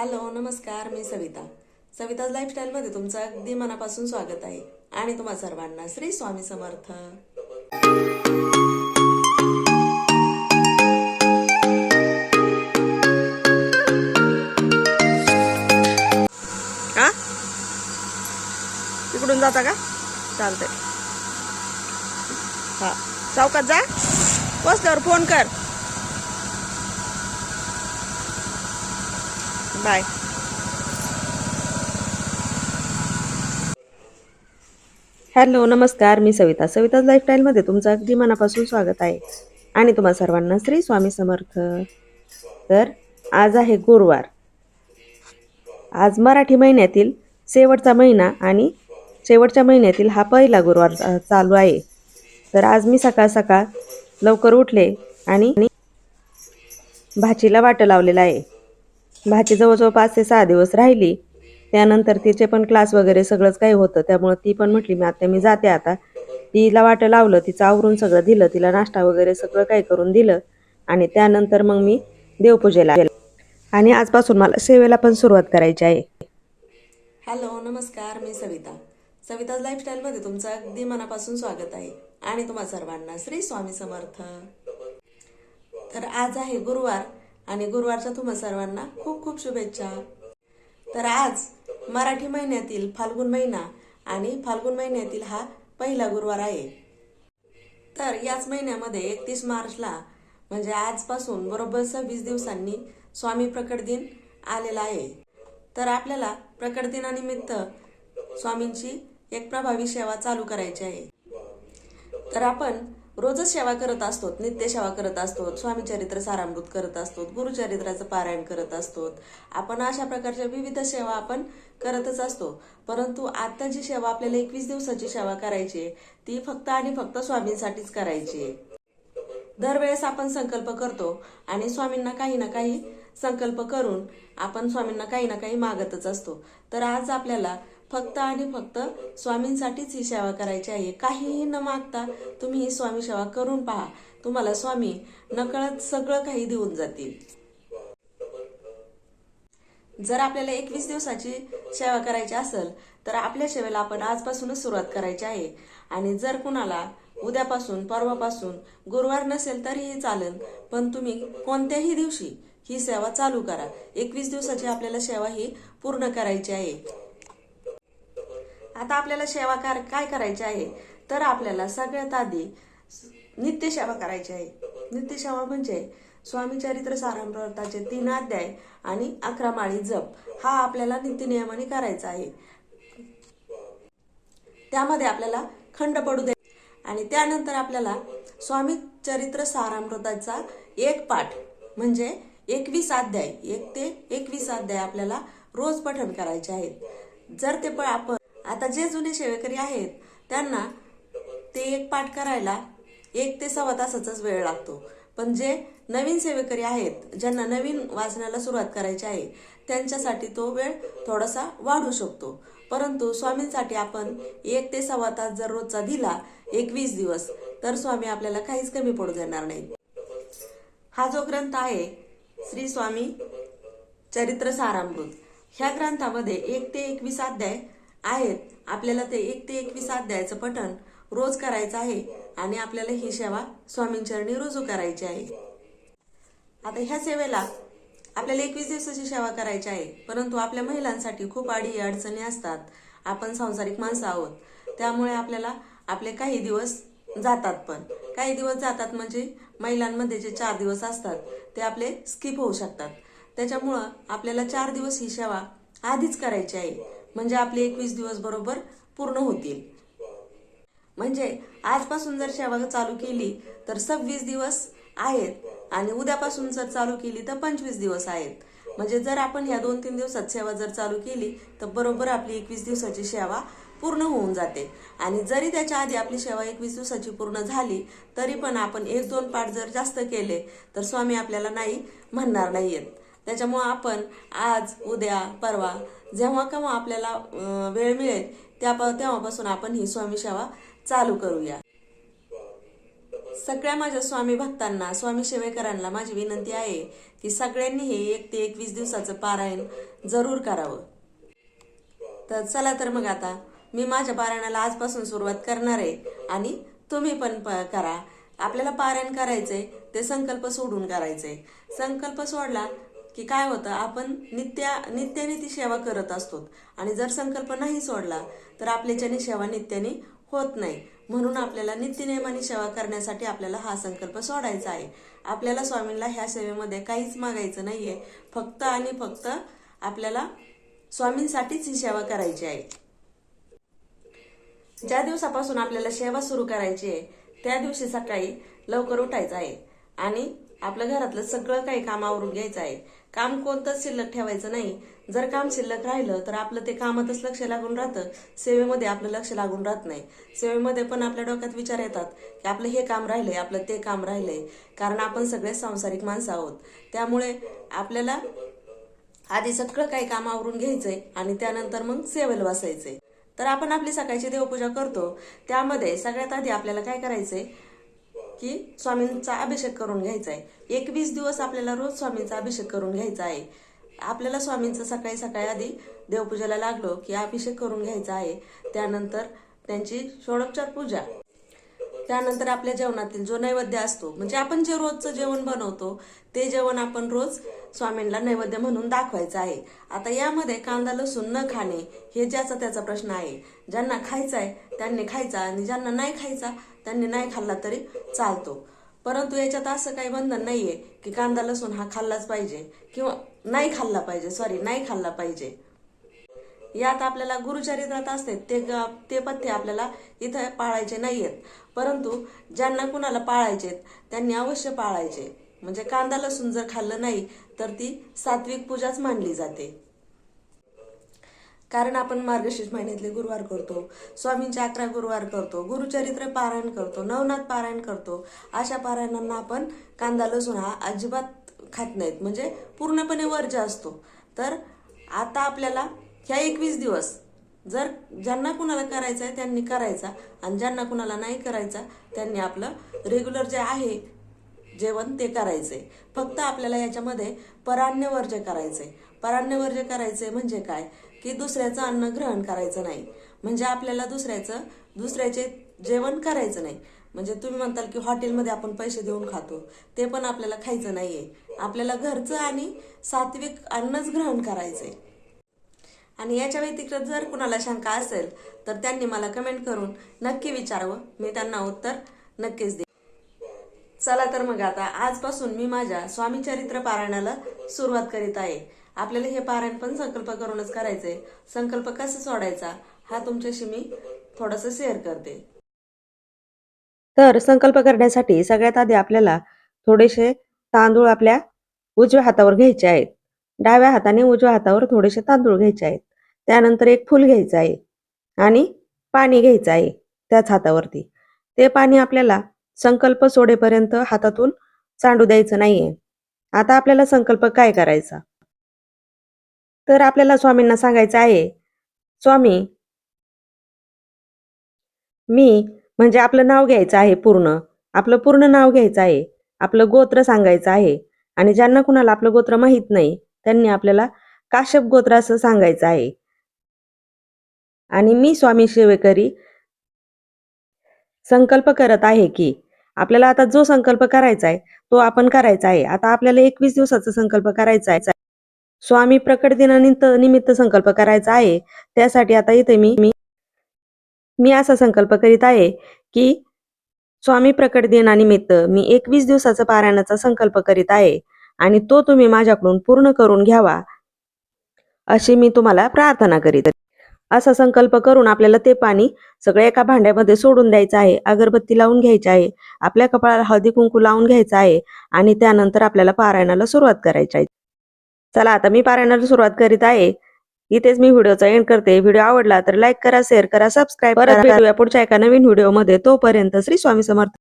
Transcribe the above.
Hello नमस्कार मी सविता. सविताज लाईफस्टाईलमध्ये तुमचं अगदी मनापासून स्वागत आहे. आणि तुम्हा सर्वांना श्री स्वामी समर्थ. का तिकडून जाता का? चालतंय. हा. चौकात जा. पोचल्यावर फोन कर. बाय हॅलो नमस्कार मी सविता. सविताज लाईफस्टाईलमध्ये तुमचं अगदी मनापासून स्वागत आहे. आणि तुम्हा सर्वांना श्री स्वामी समर्थ. तर आज आहे गुरुवार. आज मराठी महिन्यातील शेवटचा महिना आणि शेवटच्या महिन्यातील हा पहिला गुरुवार चालू आहे. तर आज मी सकाळ सकाळ लवकर उठले आणि आणि भाचीला वाटं लावलेलं आहे. भाची जवळजवळ पाच ते सहा दिवस राहिली. त्यानंतर तिचे पण क्लास वगैरे सगळंच काही होतं. त्यामुळं ती पण म्हटली मी आता मी जाते आता. तिला वाटं लावलं तिचं आवरून सगळं दिलं तिला नाश्ता वगैरे सगळं काही करून दिलं. आणि त्यानंतर मग मी देवपूजेला गेले. आणि आजपासून मला सेवेला पण सुरुवात करायची आहे. हॅलो नमस्कार मी सविता. सविताज लाईफस्टाईलमध्ये तुमचं अगदी मनापासून स्वागत आहे. आणि तुम्हा सर्वांना श्री स्वामी समर्थ. तर आज आहे गुरुवार. आणि गुरुवारच्या तुम्हा सर्वांना खूप खूप शुभेच्छा. तर आज मराठी महिन्यातील फाल्गुन महिना आणि फाल्गुन महिन्यातील हा पहिला गुरुवार आहे. तर याच महिन्यामध्ये एकतीस मार्चला म्हणजे आजपासून बरोबर सव्वीस दिवसांनी स्वामी प्रकट दिन आलेला आहे. तर आपल्याला प्रकट दिनानिमित्त स्वामींची एक प्रभावी सेवा चालू करायची आहे. तर आपण रोजच सेवा करत असतो नित्य सेवा करत असतो स्वामीचरित्र सारामृत करत असतो गुरुचरित्राचं पारायण करत असतो आपण अशा प्रकारच्या विविध सेवा आपण करतच असतो. परंतु आता जी सेवा आपल्याला एकवीस दिवसाची सेवा करायची आहे, ती फक्त आणि फक्त स्वामींसाठीच करायची आहे. दरवेळेस आपण संकल्प करतो आणि स्वामींना काही ना काही संकल्प करून आपण स्वामींना काही ना काही मागतच असतो. तर आज आपल्याला फक्त आणि फक्त स्वामींसाठीच ही सेवा करायची आहे. काहीही न मागता तुम्ही ही स्वामी सेवा करून पहा. तुम्हाला स्वामी नकळत सगळं काही देऊन जातील. जर आपल्याला एकवीस दिवसाची सेवा करायची असेल तर आपल्या सेवेला आपण आजपासूनच सुरुवात करायची आहे. आणि जर कुणाला उद्यापासून परवापासून गुरुवार नसेल तरीही चालेल पण तुम्ही कोणत्याही दिवशी ही सेवा चालू करा. एकवीस दिवसाची आपल्याला सेवा ही पूर्ण करायची आहे. आता आपल्याला सेवा कार काय करायची आहे? तर आपल्याला सगळ्यात आधी नित्य सेवा करायची आहे. नित्य सेवा म्हणजे स्वामी चरित्र सारामृताचे तीन अध्याय आणि अकरा माळी जप. हा आपल्याला नित्यनियमाने करायचा आहे. त्यामध्ये आपल्याला खंड पडू दे आणि त्यानंतर आपल्याला स्वामी चरित्र सारामृताचा एक पाठ म्हणजे एकवीस अध्याय एक ते एकवीस अध्याय आपल्याला रोज पठण करायचे आहेत. जर ते पण आपण आता जे जुने सेवेकरी आहेत त्यांना ते एक पाठ करायला एक ते सव्वा तासाचाच वेळ लागतो. पण जे नवीन सेवेकरी आहेत ज्यांना नवीन वाचनाला सुरुवात करायची आहे त्यांच्यासाठी तो वेळ थोडासा वाढू शकतो. परंतु स्वामींसाठी आपण एक ते सव्वा तास जर रोजचा दिला एकवीस दिवस तर स्वामी आपल्याला काहीच कमी पडू देणार नाही. हा जो ग्रंथ आहे श्री स्वामी चरित्र सारामृत ह्या ग्रंथामध्ये एक ते एकवीस अध्याय आहेत. आपल्याला ते एक ते एकवीस अध्यायाचं पठण रोज करायचं आहे आणि आपल्याला ही सेवा स्वामींचरणी रुजू करायची आहे. आता ह्या सेवेला आपल्याला एकवीस दिवसाची सेवा करायची आहे. परंतु आपल्या महिलांसाठी खूप आडी अडचणी असतात. आपण सांसारिक माणसं आहोत. त्यामुळे आपल्याला आपले काही दिवस जातात पण. काही दिवस जातात म्हणजे महिलांमध्ये जे चार दिवस असतात ते आपले स्किप होऊ शकतात. त्याच्यामुळं आपल्याला चार दिवस ही सेवा आधीच करायची आहे. म्हणजे आपले एकवीस दिवस बरोबर पूर्ण होतील. म्हणजे आजपासून जर सेवा चालू केली तर सव्वीस दिवस आहेत आणि उद्यापासून जर चालू केली तर पंचवीस दिवस आहेत. म्हणजे जर आपण ह्या दोन तीन दिवसात सेवा जर चालू केली तर बरोबर आपली एकवीस दिवसाची सेवा पूर्ण होऊन जाते. आणि जरी त्याच्या आधी आपली सेवा एकवीस दिवसाची पूर्ण झाली तरी पण आपण एक दोन पाठ जर जास्त केले तर स्वामी आपल्याला नाही म्हणणार नाहीयेत. त्याच्यामुळं आपण आज उद्या परवा जेव्हा केव्हा आपल्याला वेळ मिळेल त्या तेव्हापासून आपण ही स्वामी सेवा चालू करूया. सगळ्या माझ्या स्वामी भक्तांना स्वामी सेवेकरांना माझी विनंती आहे की सगळ्यांनी हे एक ते एकवीस दिवसाचं पारायण जरूर करावं. तर चला तर मग आता मी माझ्या पारायणाला आजपासून सुरुवात करणार आहे आणि तुम्ही पण करा. आपल्याला पारायण करायचंय ते संकल्प सोडून करायचंय. संकल्प सोडला की काय होतं आपण नित्या नित्याने ती सेवा करत असतो. आणि जर संकल्प नाही सोडला तर आपल्याच्याने सेवा नित्याने होत नाही. म्हणून आपल्याला नित्यनियमाने सेवा करण्यासाठी आपल्याला हा संकल्प सोडायचा आहे. आपल्याला स्वामींना ह्या सेवेमध्ये काहीच मागायचं नाहीये. फक्त आणि फक्त आपल्याला स्वामींसाठीच ही सेवा करायची आहे. ज्या दिवसापासून आपल्याला सेवा सुरू करायची आहे त्या दिवशी सकाळी लवकर उठायचं आहे. आणि आपलं घरातलं सगळं काही कामावरून घ्यायचं आहे. काम कोणतंच शिल्लक ठेवायचं नाही. जर काम शिल्लक राहिलं तर आपलं ते कामातच लक्ष लागून राहतं. सेवेमध्ये आपलं लक्ष लागून राहत नाही. सेवेमध्ये पण आपल्या डोक्यात विचार येतात की आपलं हे काम राहिलंय आपलं ते काम राहिलंय. कारण आपण सगळे सांसारिक माणसं आहोत. त्यामुळे आपल्याला आधी सगळं काही कामावरून घ्यायचंय आणि त्यानंतर मग सेवेला बसायचंय. तर आपण आपली सकाळची देवपूजा करतो. त्यामध्ये सगळ्यात आधी आपल्याला काय करायचंय? की स्वामींचा अभिषेक करून घ्यायचा आहे एकवीस दिवस आपल्याला रोज स्वामींचा अभिषेक करून घ्यायचा आहे आपल्याला स्वामींचं सकाळी सकाळी आधी देवपूजेला लागलो की अभिषेक करून घ्यायचा आहे त्यानंतर त्यांची षोडोपचार पूजा. त्यानंतर आपल्या जेवणातील जो नैवेद्य असतो म्हणजे आपण जे रोजचं जेवण बनवतो ते जेवण आपण रोज स्वामींना नैवेद्य म्हणून दाखवायचं आहे आता यामध्ये कांदा लसूण न खाणे हे ज्याचा त्याचा प्रश्न आहे. ज्यांना खायचा आहे त्यांनी खायचा आणि ज्यांना नाही खायचा त्यांनी नाही खाल्ला तरी चालतो. परंतु याच्यात असं काही बंधन नाहीये की कांदा लसूण हा खाल्लाच पाहिजे किंवा नाही खाल्ला पाहिजे सॉरी नाही खाल्ला पाहिजे. यात आपल्याला गुरुचरित्रात असते ते ग- ते पथ्य आपल्याला इथं पाळायचे नाहीयेत. परंतु ज्यांना कुणाला पाळायचेत त्यांनी अवश्य पाळायचे. म्हणजे कांदा लसूण जर खाल्लं नाही तर ती सात्विक पूजाच मानली जाते. कारण आपण मार्गशीर्ष महिन्यातले गुरुवार करतो स्वामींचे अकरा गुरुवार करतो गुरुचरित्र पारायण करतो नवनाथ पारायण करतो अशा पारायणांना आपण कांदा लसूण हा अजिबात खात नाहीत. म्हणजे पूर्णपणे वर्ज असतो. तर आता आपल्याला ह्या एकवीस दिवस जर ज्यांना कुणाला करायचं आहे त्यांनी करायचा आणि ज्यांना कुणाला नाही करायचा त्यांनी आपलं रेग्युलर जे आहे जेवण ते करायचंय फक्त आपल्याला याच्यामध्ये परान्य वर्ज्य करायचंय परान्य वर्ज्य करायचंय म्हणजे काय? की दुसऱ्याचं अन्न ग्रहण करायचं नाही. म्हणजे आपल्याला दुसऱ्याचं दुसऱ्याचे जेवण करायचं नाही. म्हणजे तुम्ही म्हणताल की हॉटेलमध्ये आपण पैसे देऊन खातो. ते पण आपल्याला खायचं नाहीये. आपल्याला घरचं आणि सात्विक अन्नच ग्रहण करायचंय. आणि याच्या व्यतिरिक्त जर कुणाला शंका असेल तर त्यांनी मला कमेंट करून नक्की विचारावं. मी त्यांना उत्तर नक्कीच दे चला तर मग आता आजपासून मी माझ्या स्वामी चरित्र पारायणाला सुरुवात करीत आहे. आपल्याला हे पारायण पण संकल्प करूनच करायचंय. संकल्प कसा सोडायचा? हा तुमच्याशी मी थोडस शेअर करते. तर संकल्प करण्यासाठी सगळ्यात आधी आपल्याला थोडेसे तांदूळ आपल्या उजव्या हातावर घ्यायचे आहेत. डाव्या हाताने उजव्या हातावर थोडेसे तांदूळ घ्यायचे आहेत. त्यानंतर एक फूल घ्यायचं आहे आणि पाणी घ्यायचं आहे त्याच हातावरती. ते पाणी आपल्याला संकल्प सोडेपर्यंत हातातून सांडू द्यायचं नाहीये. आता आपल्याला संकल्प काय करायचा? तर आपल्याला स्वामींना सांगायचं आहे स्वामी मी म्हणजे आपलं नाव घ्यायचं आहे पूर्ण आपलं पूर्ण नाव घ्यायचं आहे आपलं गोत्र सांगायचं आहे आणि ज्यांना कुणाला आपलं गोत्र माहीत नाही त्यांनी आपल्याला काश्यप गोत्र असं सांगायचं आहे. आणि मी स्वामी सेवेकरी संकल्प करत आहे की आपल्याला आता जो संकल्प करायचा आहे तो आपण करायचा आहे. आता आपल्याला एकवीस दिवसाचा संकल्प करायचा आहे. स्वामी प्रकट दिनानिमित्त निमित्त संकल्प करायचा आहे. त्यासाठी आता इथे मी मी मी असा संकल्प करीत आहे की स्वामी प्रकट दिनानिमित्त मी एकवीस दिवसाचा पारायणाचा संकल्प करीत आहे आणि तो तुम्ही माझ्याकडून पूर्ण करून घ्यावा अशी मी तुम्हाला प्रार्थना करीत असा संकल्प करून आपल्याला ते पाणी सगळं एका भांड्यामध्ये सोडून द्यायचं आहे. अगरबत्ती लावून घ्यायची आहे. आपल्या कपाळाला हळदी कुंकू लावून घ्यायचं आहे आणि त्यानंतर आपल्याला पारायणाला सुरुवात करायची आहे. चला आता मी पारायणाला सुरुवात करीत आहे. इथेच मी व्हिडिओचा एंड करते. व्हिडिओ आवडला तर लाईक करा शेअर करा सबस्क्राईब भेटूया पुढच्या एका नवीन व्हिडिओमध्ये. तोपर्यंत श्री स्वामी समर्थ